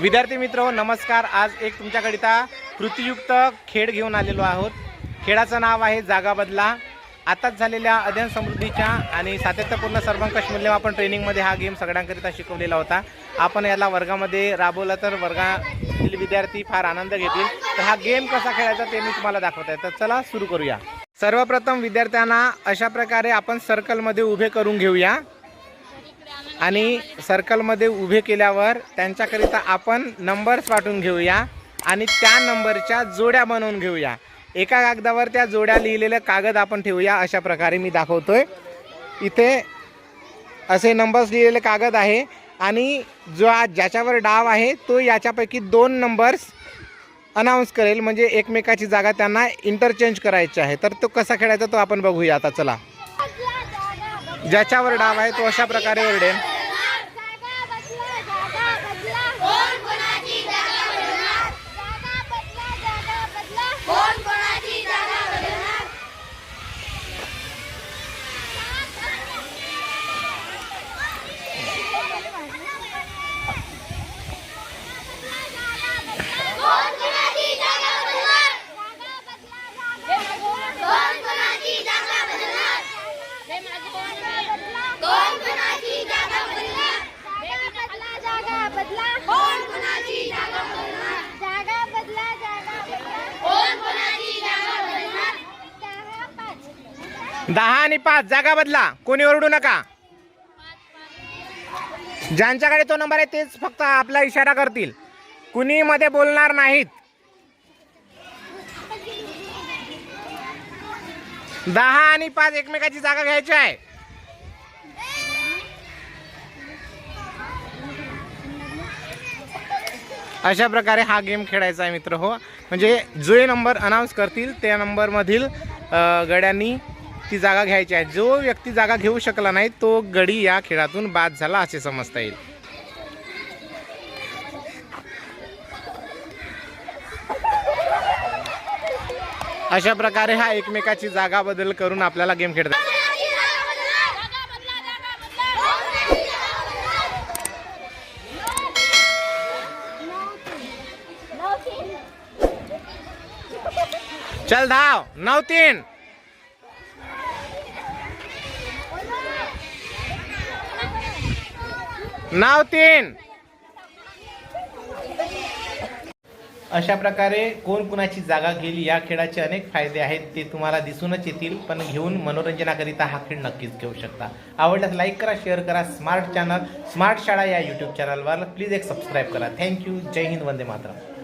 विद्यार्थी मित्र हो नमस्कार. आज एक तुमच्याकरिता कृतीयुक्त खेळ घेऊन आलेलो आहोत. खेळाचं नाव आहे जागा बदला. आताच झालेल्या अध्ययन समृद्धीच्या आणि सातत्यपूर्ण सर्वंकष मूल्यमापन ट्रेनिंगमध्ये हा गेम सगळ्यांकरिता शिकवलेला होता. आपण याला वर्गामध्ये राबवला तर वर्गातील विद्यार्थी फार आनंद घेतील. तर हा गेम कसा खेळायचा ते मी तुम्हाला दाखवत आहे तर चला सुरू करूया. सर्वप्रथम विद्यार्थ्यांना अशा प्रकारे आपण सर्कलमध्ये उभे करून घेऊया. आणि सर्कलमध्ये उभे केल्यावर त्यांच्याकरिता आपण नंबर्स वाटून घेऊया आणि त्या नंबरच्या जोड्या बनवून घेऊया. एका कागदावर त्या जोड्या लिहिलेलं कागद आपण ठेवूया अशा प्रकारे मी दाखवतोय. इथे असे नंबर्स लिहिलेले कागद आहे आणि जो आज ज्याच्यावर डाव आहे तो याच्यापैकी दोन नंबर्स अनाऊन्स करेल. म्हणजे एकमेकाची जागा त्यांना इंटरचेंज करायची आहे. तर तो कसा खेळायचा तो आपण बघूया. आता चला. ज्याच्यावर डाव आहे तो अशा प्रकारे ओरडेल कोण कोणाची जागा बदलणार कोण कोणाची जागा बदलणार कोण कोणाची जागा बदलणार कोण कोणाची जागा बदलणार जागा बदला कोण कोणाची जागा बदलणार जागा बदला जागा बदला कोण कोणाची जागा बदलणार दहा पाच दहा आणि पाच जागा बदला. कोणी ओरडू नका. ज्यांच्याकडे तो नंबर आहे तेच फक्त आपला इशारा करतील. कुणी मध्ये बोलणार नाहीत. दहा आणि पाच एकमेकाची जागा घ्यायची आहे. अशा प्रकारे हा गेम खेळायचा आहे मित्र हो. म्हणजे जे नंबर अनाऊन्स करतील त्या नंबरमधील गड्यांनी ती जागा घ्यायची आहे. जो व्यक्ती जागा घेऊ शकला नाही तो गडी या खेळातून बाद झाला असे समजता येईल. अशा प्रकारे हा एकमेकाची जागा बदल करून आपल्याला गेम खेळतात चल धाव. नऊ तीन नाव तीन. अशा प्रकारे कोण कोणाची जागा गेली या खेळाचे अनेक फायदे आहेत ते तुम्हाला दिसूनच येतील पण घेऊन मनोरंजनाकरिता हा खेळ नक्कीच घेऊ शकता. आवडल्यास लाईक करा शेअर करा स्मार्ट चॅनल स्मार्ट शाळा या यूट्यूब चॅनलवर प्लीज एक सबस्क्राईब करा. थँक्यू जय हिंद वंदे मातरम.